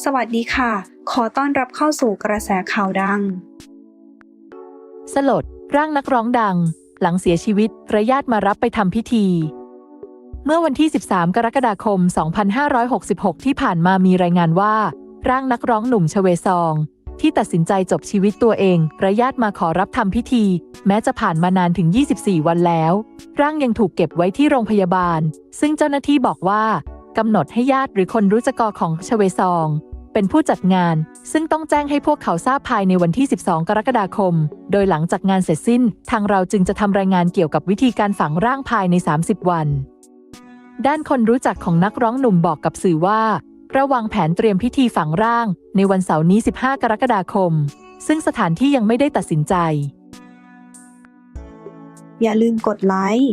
สวัสดีค่ะ ขอต้อนรับเข้าสู่กระแสข่าวดัง สลด ร่างนักร้องดัง หลังเสียชีวิตระญาติมารับไปทำพิธี เมื่อวันที่ 13 กรกฎาคม 2566 ที่ผ่านมามีรายงานว่า ร่างนักร้องหนุ่มชเวซอง ที่ตัดสินใจจบชีวิตตัวเองระญาติมาขอรับทำพิธี แม้จะผ่านมานานถึง 24 วันแล้ว ร่างยังถูกเก็บไว้ที่โรงพยาบาล ซึ่งเจ้าหน้าที่บอกว่า กำหนดให้ญาติหรือคนรู้จักของชเวซอง เป็นผู้จัดงาน ซึ่งต้องแจ้งให้พวกเขาทราบภายในวันที่ 12 กรกฎาคม โดยหลังจากงานเสร็จสิ้น ทางเราจึงจะทำรายงานเกี่ยวกับวิธีการฝังร่างภายใน 30 วัน ด้านคนรู้จักของนักร้องหนุ่มบอกกับสื่อว่า ระวังแผนเตรียมพิธีฝังร่าง ในวันเสาร์นี้ 15 กรกฎาคม ซึ่งสถานที่ยังไม่ได้ตัดสินใจ อย่าลืมกดไลค์